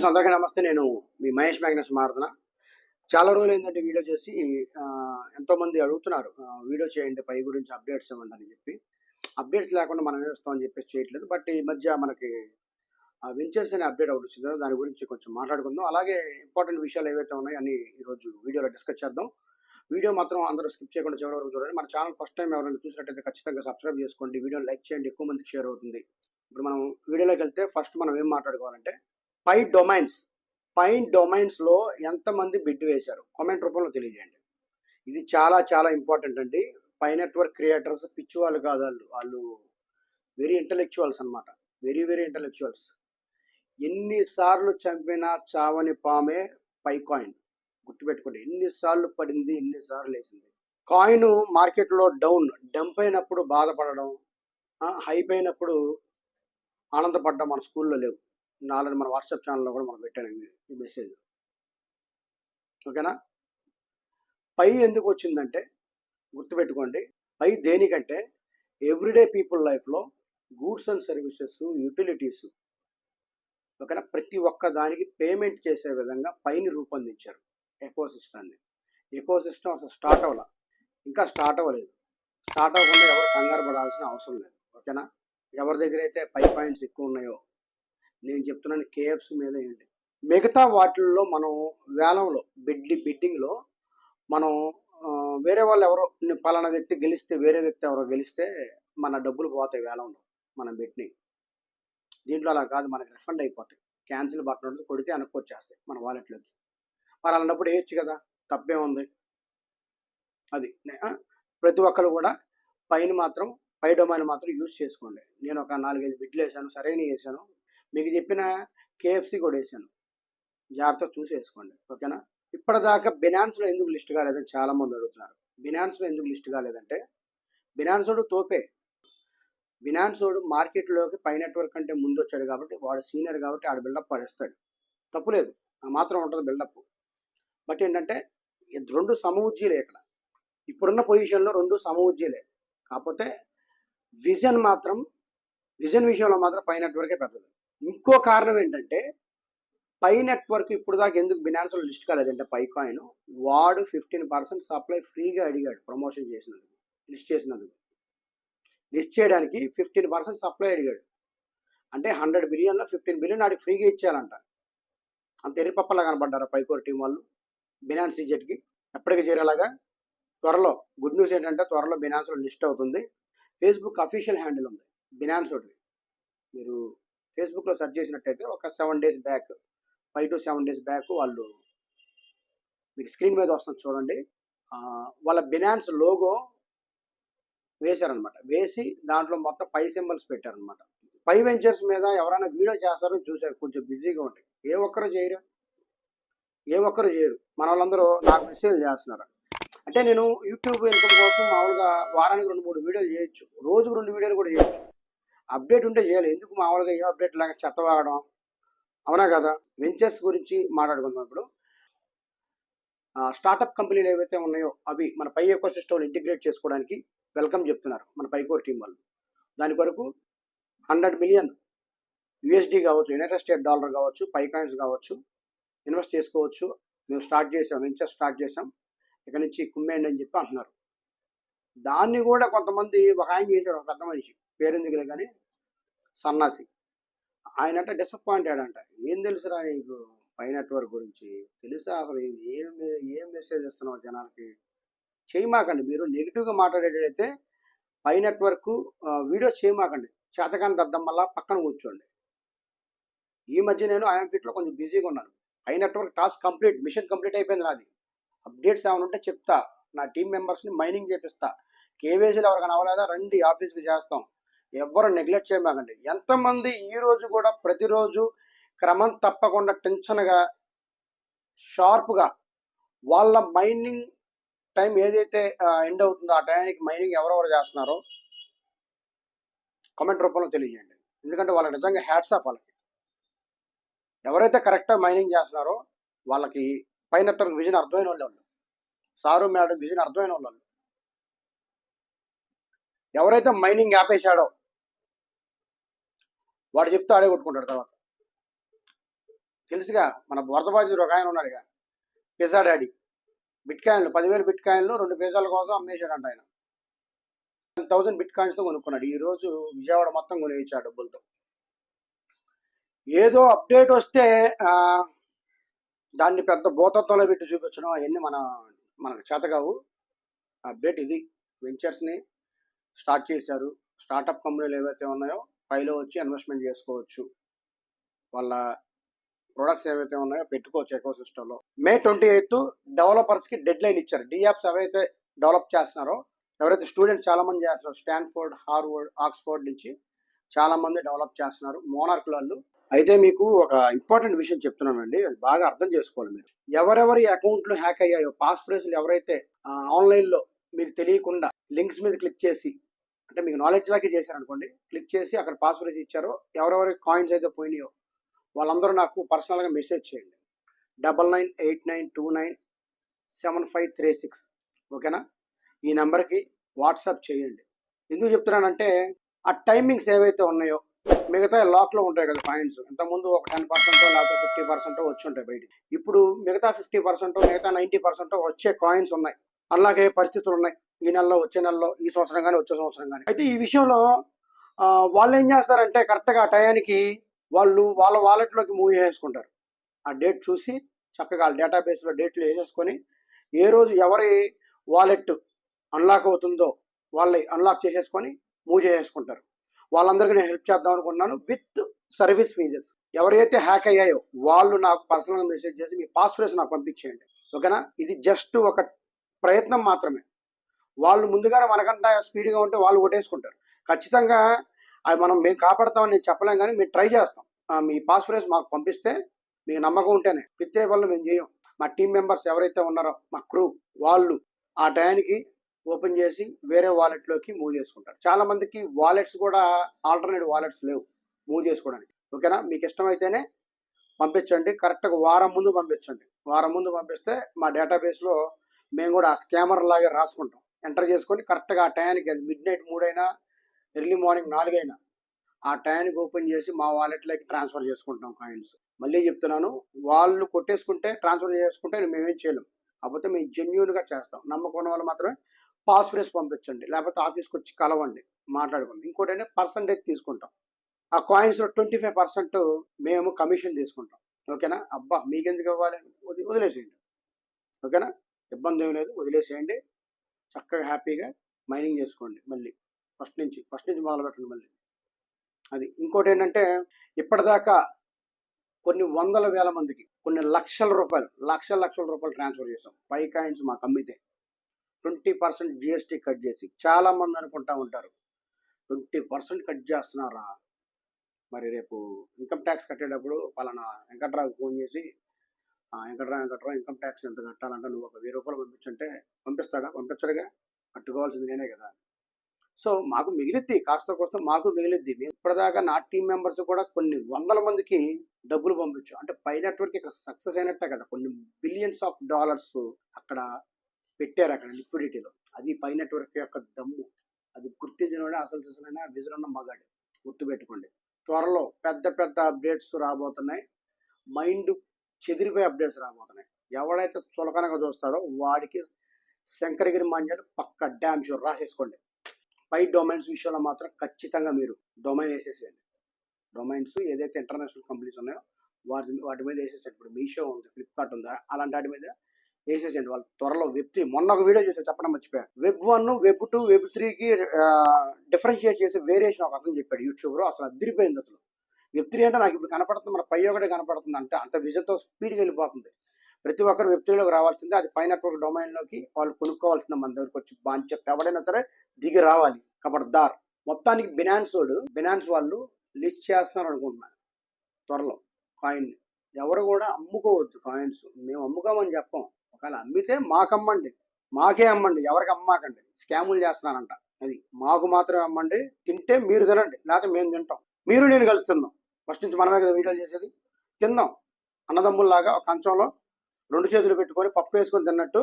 Friends అందరికీ నమస్తే. నేను మీ మహేష్ మ్యాగ్నస్ మాడుతున్నా చాలా రోజులు ఏంటంటే వీడియో చేసి ఎంతోమంది అడుగుతున్నారు వీడియో చేయండి పై గురించి అప్డేట్స్ ఇవ్వండి అని చెప్పి. అప్డేట్స్ లేకుండా మనం వేస్తామని చెప్పేసి చేయట్లేదు. బట్ ఈ మధ్య మనకి వెంచర్స్ అనే అప్డేట్ ఒకటి వచ్చింది కదా, దాని గురించి కొంచెం మాట్లాడుకుందాం. అలాగే ఇంపార్టెంట్ విషయాలు ఏవైతే ఉన్నాయో అన్ని ఈరోజు వీడియోలో డిస్కస్ చేద్దాం. వీడియో మాత్రం అందరూ స్కిప్ చేయకుండా చివరి వరకు చూడండి. మన ఛానల్ ఫస్ట్ టైం ఎవరైనా చూసినట్టయితే ఖచ్చితంగా సబ్స్క్రైబ్ చేసుకోండి. వీడియో లైక్ చేయండి ఎక్కువ మందికి షేర్ అవుతుంది. ఇప్పుడు మనం వీడియోలోకి వెళ్తే ఫస్ట్ మనం ఏం మాట్లాడుకోవాలంటే పై డొమైన్స్ పై డొమైన్స్లో ఎంతమంది బిడ్ వేశారు? కామెంట్ రూపంలో తెలియజేయండి. ఇది చాలా చాలా ఇంపార్టెంట్ అండి. పై నెట్వర్క్ క్రియేటర్స్ పిచ్చి వాళ్ళు కాదు వాళ్ళు. వాళ్ళు వెరీ ఇంటలెక్చువల్స్ అనమాట వెరీ వెరీ ఇంటలెక్చువల్స్. ఎన్నిసార్లు చంపినా చావని పామే పై కాయిన్. గుర్తుపెట్టుకోండి ఎన్నిసార్లు పడింది ఎన్నిసార్లు వేసింది. కాయిన్ మార్కెట్లో డౌన్ డంప్ అయినప్పుడు బాధపడడం హైప్ అయినప్పుడు ఆనందపడ్డం మన స్కూల్లో లేవు. నాలుగు మన వాట్సాప్ ఛానల్లో కూడా మనం పెట్టాను ఈ- ఈ మెసేజ్. ఓకేనా? పై ఎందుకు వచ్చిందంటే గుర్తుపెట్టుకోండి పై దేనికంటే ఎవ్రీడే పీపుల్ లైఫ్లో గూడ్స్ అండ్ సర్వీసెస్ యూటిలిటీస్ ఓకేనా? ప్రతి ఒక్క దానికి పేమెంట్ చేసే విధంగా పైని రూపొందించారు ఎకో సిస్టాన్ని ఎకో సిస్టమ్ అసలు స్టార్ట్ అవ్వాల. ఇంకా స్టార్ట్ అవ్వలేదు. స్టార్ట్ అవ్వకుండా ఎవరు కంగారు పడాల్సిన అవసరం లేదు. ఓకేనా? ఎవరి దగ్గర అయితే పై పాయింట్స్ ఎక్కువ ఉన్నాయో నేను చెప్తున్నాను కేఎఫ్సి మీద వేయండి మిగతా వాటిల్లో మనం వేలంలో బిడ్డి బిడ్డింగ్లో మనం వేరే వాళ్ళు ఎవరో పలానా వ్యక్తి గెలిస్తే వేరే వ్యక్తి ఎవరో గెలిస్తే మన డబ్బులు పోతాయి వేలంలో మనం పెట్టినవి దీంట్లో అలా కాదు మనకి రిఫండ్ అయిపోతాయి. క్యాన్సిల్ బటన్ ఉంటుంది కొడితే అనుకొచ్చేస్తాయి మన వాలెట్లోకి. మరి అలాంటప్పుడు వేయచ్చు కదా తప్పే ఉంది. అది ప్రతి ఒక్కరు కూడా పైన మాత్రం పై డొమైన్ మాత్రం యూజ్ చేసుకోండి. నేను ఒక నాలుగైదు బిడ్లు వేసాను సరైన వేసాను మీకు చెప్పిన కేఎఫ్సి కూడా వేసాను. జాగ్రత్తగా చూసి వేసుకోండి ఓకేనా? ఇప్పటిదాకా బినాన్స్లో ఎందుకు లిస్ట్ కాలేదని చాలా మంది అడుగుతున్నారు బినాన్స్లో ఎందుకు లిస్ట్ కాలేదంటే బినాన్సోడు తోపే. బినాన్సోడు మార్కెట్లోకి పై నెట్వర్క్ అంటే ముందు వచ్చాడు కాబట్టి వాడు సీనియర్ కాబట్టి ఆడు బిల్డప్ పడేస్తాడు. తప్పులేదు ఆ మాత్రం ఉంటుంది బిల్డప్. బట్ ఏంటంటే రెండు సమవుజ్జీలే ఇక్కడ. ఇప్పుడున్న పొజిషన్లో రెండు సమవుజ్జీలే. కాకపోతే విజన్ మాత్రం విజన్ విషయంలో మాత్రం పై నెట్వర్కే పెద్దది. ఇంకో కారణం ఏంటంటే పై నెట్వర్క్ ఇప్పుడు దాకా ఎందుకు బినాన్స్లో లిస్ట్ కాలేదంటే పై కాయిన్ వాడు ఫిఫ్టీన్ పర్సెంట్ సప్లై ఫ్రీగా అడిగాడు ప్రమోషన్ చేసినందుకు లిస్ట్ చేసినందుకు. లిస్ట్ చేయడానికి ఫిఫ్టీన్ పర్సెంట్ సప్లై అడిగాడు. అంటే హండ్రెడ్ బిలియన్లో ఫిఫ్టీన్ బిలియన్ ఆడికి ఫ్రీగా ఇచ్చేయాలంట. అంత ఎరిపప్పలా కనబడ్డారు పైకోర్ టీం వాళ్ళు? బినాన్స్ సీజెట్కి ఎప్పటికీ చేరేలాగా? త్వరలో గుడ్ న్యూస్ ఏంటంటే త్వరలో బినాన్స్లో లిస్ట్ అవుతుంది. ఫేస్బుక్ అఫీషియల్ హ్యాండిల్ ఉంది బినాన్స్ ఒకటి మీరు ఫేస్బుక్లో సెర్చ్ చేసినట్టయితే ఒక seven days back five to seven days back వాళ్ళు మీకు స్క్రీన్ మీద వస్తుంది చూడండి. వాళ్ళ బినాన్స్ లోగో వేశారనమాట వేసి దాంట్లో మొత్తం పై సింబల్స్ పెట్టారనమాట పై వెంచర్స్ మీద ఎవరైనా వీడియో చేస్తారో చూసారు కొంచెం బిజీగా ఉంటాయి ఏ ఒక్కరు చేయరు. ఏ ఒక్కరు చేయరు. మన వాళ్ళందరూ నాకు మెసేజ్ చేస్తున్నారు. అంటే నేను యూట్యూబ్ ఇన్కమ్ కోసం మామూలుగా వారానికి రెండు మూడు వీడియోలు చేయొచ్చు. రోజుకు రెండు వీడియోలు కూడా చేయొచ్చు. అప్డేట్ ఉంటే చేయాలి. ఎందుకు మామూలుగా ఏం అప్డేట్ లాగా చెత్త వాగడం? అవునా కదా? వెంచర్స్ గురించి మాట్లాడుకుందాం ఇప్పుడు. స్టార్టప్ కంపెనీలు ఏవైతే ఉన్నాయో అవి మన పై ఎకో సిస్టమ్ ఇంటిగ్రేట్ చేసుకోవడానికి వెల్కమ్ చెప్తున్నారు మన పైకోర్ టీం వాళ్ళు. దాని కొరకు హండ్రెడ్ మిలియన్ యుఎస్డి కావచ్చు యునైటెడ్ స్టేట్ డాలర్ కావచ్చు పై కాయిన్స్ కావచ్చు ఇన్వెస్ట్ చేసుకోవచ్చు. మేము స్టార్ట్ చేసాం వెంచర్ స్టార్ట్ చేసాం. ఇక్కడ నుంచి కుమ్మేయండి అని చెప్పి అంటున్నారు. దాన్ని కూడా కొంతమంది ఒక ఆయన చేశాడు ఒక పెద్ద మనిషి. పేరెందుకులే కానీ సన్నాసి. ఆయన అంటే డిసప్పాయింటెడ్ అంట. ఏం తెలుసురా నీకు? పై నెట్వర్క్ గురించి. తెలుసా? అసలు ఏం ఏం మెసేజ్ ఇస్తున్నావు జనాలకి? చేయమాకండి మీరు నెగిటివ్గా మాట్లాడేటైతే పై నెట్వర్క్ వీడియో చేయమాకండి చేతకాని దద్దం వల్ల పక్కన కూర్చోండి. ఈ మధ్య నేను ఐఎమ్ ఫిట్లో కొంచెం బిజీగా ఉన్నాను. Pi network task complete mission complete అయిపోయింది నాది. అప్డేట్స్ ఏమైనా ఉంటే చెప్తా. నా టీం మెంబర్స్ని మైనింగ్ చేపిస్తా. కేవీసీలు ఎవరికైనా అవ్వలేదా? రండి ఆఫీస్కి చేస్తాం. ఎవ్వరు నెగ్లెక్ట్ చేయమాకండి. ఎంతమంది ఈ రోజు కూడా ప్రతిరోజు క్రమం తప్పకుండా టెన్షన్గా షార్ప్గా వాళ్ళ మైనింగ్ టైం ఏదైతే ఎండ్ అవుతుందో ఆ టైంకి మైనింగ్ ఎవరెవరు చేస్తున్నారో కమెంట్ రూపంలో తెలియజేయండి. ఎందుకంటే వాళ్ళకి నిజంగా హ్యాట్స్ ఆఫ్ వాళ్ళకి. ఎవరైతే కరెక్ట్గా మైనింగ్ చేస్తున్నారో వాళ్ళకి పైన విజన్ అర్థమైన వాళ్ళు వాళ్ళు. సారు మేడం విజన్ అర్థమైన వాళ్ళు. ఎవరైతే మైనింగ్ ఆపేశాడో వాడు చెప్తే ఆడే కొట్టుకుంటాడు తర్వాత. తెలుసుగా మన వరద ఒక ఆయన ఉన్నాడుగా పిజ్జా డాడీ. బిట్ కాయిన్లు పదివేలు బిట్ కాయిన్లు రెండు పిజ్జాల కోసం అమ్మేశాడంట ఆయన. థౌజండ్ బిట్ కాయిన్స్తో కొనుక్కున్నాడు. ఈ రోజు విజయవాడ మొత్తం కొనిచ్చాడు డబ్బులతో. ఏదో అప్డేట్ వస్తే దాన్ని పెద్ద భూతత్వంలో పెట్టి చూపించడం అవన్నీ మన మనకు చేత కావు. అప్డేట్ ఇది. వెంచర్స్ని స్టార్ట్ చేశారు. స్టార్టప్ కంపెనీలు ఏవైతే ఉన్నాయో పైలో వచ్చి ఇన్వెస్ట్మెంట్ చేసుకోవచ్చు. వాళ్ళ ప్రొడక్ట్స్ ఏవైతే ఉన్నాయో పెట్టుకోవచ్చు ఎకో సిస్టంలో మే ట్వంటీ ఎయిత్ డెవలపర్స్కి డెడ్ లైన్ ఇచ్చారు. డిఆప్స్ ఎవరైతే డెవలప్ చేస్తున్నారో ఎవరైతే స్టూడెంట్స్ చాలామంది మంది స్టాన్ఫోర్డ్ హార్వర్డ్ ఆక్స్ఫోర్డ్ నుంచి చాలామంది డెవలప్ చేస్తున్నారు. మోనార్క్ వాళ్ళు అయితే మీకు ఒక ఇంపార్టెంట్ విషయం చెప్తున్నానండి. అది బాగా అర్థం చేసుకోవాలి మీరు. ఎవరెవరి అకౌంట్లు హ్యాక్ అయ్యాయో పాస్ ఫ్రేజ్లు ఎవరైతే ఆన్లైన్లో మీకు తెలియకుండా లింక్స్ మీద క్లిక్ చేసి అంటే మీకు నాలెడ్జ్ లాగే చేశారనుకోండి క్లిక్ చేసి అక్కడ పాస్వర్డ్ ఇచ్చారో ఎవరెవరి కాయిన్స్ అయితే పోయినాయో వాళ్ళందరూ నాకు పర్సనల్గా మెసేజ్ చేయండి. Double nine eight nine two nine seven five three six ఓకేనా ఈ నెంబర్కి వాట్సాప్ చేయండి. ఎందుకు చెప్తున్నానంటే ఆ టైమింగ్స్ ఏవైతే ఉన్నాయో మిగతా లాక్లో ఉంటాయి కదా కాయిన్స్ ఇంతకుముందు ఒక టెన్ పర్సెంట్ లేకపోతే ఫిఫ్టీ పర్సెంట్ వచ్చి ఉంటాయి బయటికి. ఇప్పుడు మిగతా ఫిఫ్టీ పర్సెంట్ మిగతా నైంటీ పర్సెంట్ వచ్చే కాయిన్స్ ఉన్నాయి. అలాగే పరిస్థితులు ఉన్నాయి. ఈ నెలలో వచ్చే నెలలో ఈ సంవత్సరం కానీ వచ్చే సంవత్సరం కానీ అయితే ఈ విషయంలో వాళ్ళు ఏం చేస్తారంటే కరెక్ట్గా టయానికి వాళ్ళు వాళ్ళ వాలెట్లోకి మూవ్ చేసుకుంటారు ఆ డేట్ చూసి చక్కగా వాళ్ళ డేటాబేస్లో డేట్లు వేసేసుకొని ఏ రోజు ఎవరి వాలెట్ అన్లాక్ అవుతుందో వాళ్ళని అన్లాక్ చేసేసుకొని మూవ్ చేసేసుకుంటారు. వాళ్ళందరికీ నేను హెల్ప్ చేద్దాం అనుకున్నాను విత్ సర్వీస్ ఫీజెస్. ఎవరైతే హ్యాక్ అయ్యాయో వాళ్ళు నాకు పర్సనల్ మెసేజ్ చేసి మీ పాస్వర్డ్స్ నాకు పంపించేయండి. ఓకేనా? ఇది జస్ట్ ఒక ప్రయత్నం మాత్రమే. వాళ్ళు ముందుగానే మనకంట స్పీడ్గా ఉంటే వాళ్ళు కొట్టేసుకుంటారు. ఖచ్చితంగా అది మనం మేము కాపాడతామని నేను చెప్పలేం కానీ మేము ట్రై చేస్తాం. మీ మీ పాస్వర్డ్స్ మాకు పంపిస్తే మీకు నమ్మకం ఉంటేనే. పిత్రే వల్ల మేము చేయం. మా టీం మెంబర్స్ ఎవరైతే ఉన్నారో మా క్రూ వాళ్ళు ఆ టయానికి ఓపెన్ చేసి వేరే వాలెట్లోకి మూవ్ చేసుకుంటారు. చాలా మందికి వాలెట్స్ కూడా ఆల్టర్నేట్ వాలెట్స్ లేవు మూవ్ చేసుకోవడానికి. ఓకేనా? మీకు ఇష్టమైతేనే పంపించండి. కరెక్ట్గా వారం ముందు పంపించండి. వారం ముందు పంపిస్తే మా డేటాబేస్లో మేము కూడా ఆ స్కామర్ లాగా రాసుకుంటాం. ఎంటర్ చేసుకొని కరెక్ట్గా ఆ టయానికి మిడ్ నైట్ మూడైనా ఎర్లీ మార్నింగ్ నాలుగైనా ఆ టయానికి ఓపెన్ చేసి మా వాలెట్లోకి ట్రాన్స్ఫర్ చేసుకుంటాం కాయిన్స్. మళ్ళీ చెప్తున్నాను వాళ్ళు కొట్టేసుకుంటే ట్రాన్స్ఫర్ చేసుకుంటే మేమేం చేయలేం. కాకపోతే మేము జెన్యున్గా చేస్తాం. నమ్మకం వల్ల వాళ్ళు మాత్రమే పాస్ ఫ్రేస్ పంపించండి. లేకపోతే ఆఫీస్కి వచ్చి కలవండి మాట్లాడుకోండి. ఇంకోటి అంటే పర్సంటేజ్ తీసుకుంటాం. ఆ కాయిన్స్లో ట్వంటీ ఫైవ్ పర్సెంట్ మేము కమిషన్ తీసుకుంటాం. ఓకేనా? అబ్బా మీకెందుకు ఇవ్వాలి? వదిలేసేయండి. ఓకేనా? ఇబ్బంది ఏం లేదు వదిలేసేయండి. చక్కగా హ్యాపీగా మైనింగ్ చేసుకోండి మళ్ళీ. ఫస్ట్ నుంచి ఫస్ట్ నుంచి మొదలు పెట్టండి మళ్ళీ. అది. ఇంకోటి ఏంటంటే ఇప్పటిదాకా కొన్ని వందల వేల మందికి కొన్ని లక్షల రూపాయలు లక్షల లక్షల రూపాయలు ట్రాన్స్ఫర్ చేసాం పై కాయిన్స్ మాకు అమ్మితే. ట్వంటీ పర్సెంట్ జిఎస్టీ కట్ చేసి చాలా మంది అనుకుంటా ఉంటారు. ట్వంటీ పర్సెంట్ కట్ చేస్తున్నారా? మరి రేపు ఇన్కమ్ ట్యాక్స్ కట్టేటప్పుడు పలానా వెంకట్రావు ఫోన్ చేసి "ఆ, వెంకట్రా ఇన్కమ్ ట్యాక్స్ ఎంత కట్టాలంటే నువ్వు ఒక వెయ్యి రూపాయలు పంపించుంటే పంపిస్తాడా? పంపించడుగా? కట్టుకోవాల్సింది నేనే కదా. సో మాకు మిగిలిద్ది. కాస్త కోస్త మాకు మిగిలిద్ది. మేము ఇప్పటిదాకా నా టీం మెంబర్స్ కూడా కొన్ని వందల మందికి డబ్బులు పంపించు అంటే పై నెట్వర్క్ ఇక్కడ సక్సెస్ అయినట్టే కదా. కొన్ని బిలియన్స్ ఆఫ్ డాలర్స్ అక్కడ పెట్టారు అక్కడ లిక్విడిటీలో. అది పై నెట్వర్క్ యొక్క దమ్ము. అది గుర్తించిన వాడే అసలు చేసిన విజన్ ఉన్న మగాడు. గుర్తుపెట్టుకోండి. త్వరలో పెద్ద పెద్ద అప్డేట్స్ రాబోతున్నాయి. మైండ్ చెదిరిపోయే అప్డేట్స్ రాబోతున్నాయి. ఎవడైతే చులకనగా చూస్తాడో వాడికి శంకరగిరి మాన్యాలు పక్క డ్యామ్ షూర్ రాసేసుకోండి. పై డొమైన్స్ విషయంలో మాత్రం ఖచ్చితంగా మీరు డొమైన్ వేసేసేయండి. డొమైన్స్ ఏదైతే ఇంటర్నేషనల్ కంపెనీస్ ఉన్నాయో వాటి వాటి మీద వేసేసేయండి. ఇప్పుడు మీషో ఉంది ఫ్లిప్కార్ట్ ఉందా అలాంటి వాటి మీద వేసేసేయండి. వాళ్ళు త్వరలో వెబ్ త్రీ మొన్న ఒక వీడియో చూసా చెప్పడం మర్చిపోయా web one web two web త్రీకి డిఫరెన్షియేట్ చేసే వేరియేషన్ ఒక అతను చెప్పాడు. యూట్యూబ్లో అసలు అదిరిపోయింది అసలు. వెబ్ త్రీ అంటే నాకు ఇప్పుడు కనపడుతుంది మన పై ఒకటే కనపడుతుంది అంతే అంత విజన్తో స్పీడ్గా వెళ్ళిపోతుంది. ప్రతి ఒక్కరు వెబ్ త్రీలోకి రావాల్సిందే అది పైన నెట్వర్క్ డొమైన్లోకి వాళ్ళు కొనుక్కోవాల్సిందే మన దగ్గరకు వచ్చి బాగా చెప్తే ఎవడైనా సరే దిగి రావాలి. కబడ్దార్. మొత్తానికి బినాన్స్ వాడు బినాన్స్ వాళ్ళు లిస్ట్ చేస్తున్నారు అనుకుంటున్నాను త్వరలో. కాయిన్ ఎవరు కూడా అమ్ముకోవద్దు కాయిన్స్ మేము అమ్ముకోమని చెప్పం. ఒకవేళ అమ్మితే మాకు అమ్మండి మాకే అమ్మండి. ఎవరికి అమ్మాకండి. స్కాములు చేస్తున్నారంట. అది మాకు మాత్రమే అమ్మండి. తింటే మీరు తినండి. లేకపోతే మేము తింటాం. మీరు నేను కలుస్తున్నాం. ఫస్ట్ నుంచి మనమే కదా వీడియోలు చేసేది. తిందాం అన్నదమ్ముల్లాగా ఒక కంచంలో రెండు చేతులు పెట్టుకొని పప్పు వేసుకొని తిన్నట్టు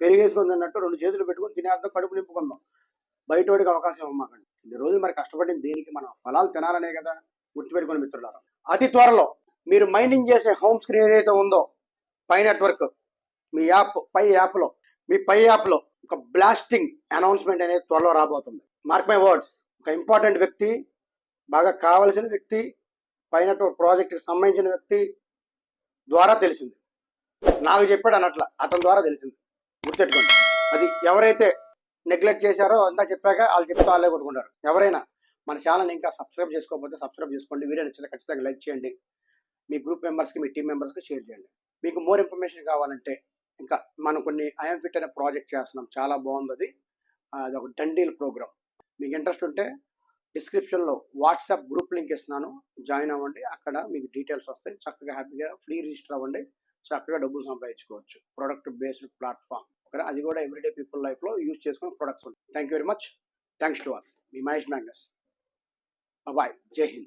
పెరుగు వేసుకొని తిన్నట్టు రెండు చేతులు పెట్టుకొని తినేద్దాం కడుపు నింపుకుందాం బయట అవకాశం ఇవ్వమాకండి. ఇన్ని రోజు మరి కష్టపడింది దేనికి మనం ఫలాలు తినాలనే కదా గుర్తుపెట్టుకుని మిత్రులారా. అతి త్వరలో మీరు మైనింగ్ చేసే హోమ్ స్క్రీన్ ఏదైతే ఉందో పై నెట్వర్క్ మీ యాప్ పై యాప్లో మీ పై యాప్లో ఒక బ్లాస్టింగ్ అనౌన్స్మెంట్ అనేది త్వరలో రాబోతుంది. Mark my words. ఒక ఇంపార్టెంట్ వ్యక్తి బాగా కావలసిన వ్యక్తి పై ప్రాజెక్ట్కి సంబంధించిన వ్యక్తి ద్వారా తెలిసింది. నాకు చెప్పాడు అన్నట్ల అతని ద్వారా తెలిసింది. గుర్తెట్టుకోండి. అది ఎవరైతే నెగ్లెక్ట్ చేశారో అంతా చెప్పాక వాళ్ళు చెప్తే వాళ్ళే కొట్టుకుంటారు. ఎవరైనా మన ఛానల్ ఇంకా సబ్స్క్రైబ్ చేసుకోకపోతే సబ్స్క్రైబ్ చేసుకోండి. వీడియో నచ్చితే ఖచ్చితంగా లైక్ చేయండి. మీ గ్రూప్ మెంబర్స్కి మీ టీం మెంబర్స్కి షేర్ చేయండి. మీకు మోర్ ఇన్ఫర్మేషన్ కావాలంటే ఇంకా మనం కొన్ని ఐఎం ఫిట్ అనే ప్రాజెక్ట్ చేస్తున్నాం. చాలా బాగుంది అది. అది ఒక డండీల్ ప్రోగ్రామ్. మీకు ఇంట్రెస్ట్ ఉంటే డిస్క్రిప్షన్లో వాట్సాప్ గ్రూప్ లింక్ ఇస్తున్నాను. జాయిన్ అవ్వండి. అక్కడ మీకు డీటెయిల్స్ వస్తాయి. చక్కగా హ్యాపీగా ఫ్రీ రిజిస్టర్ అవ్వండి. చక్కగా డబ్బులు సంపాదించుకోవచ్చు. Product based platform. ఓకే అది కూడా ఎవ్రీడే పీపుల్ లైఫ్లో యూజ్ చేసుకునే ప్రొడక్ట్స్ ఉంటాయి. Thank you very much. Thanks to all. Me Mahesh Magnus. Bye. Jai Hind.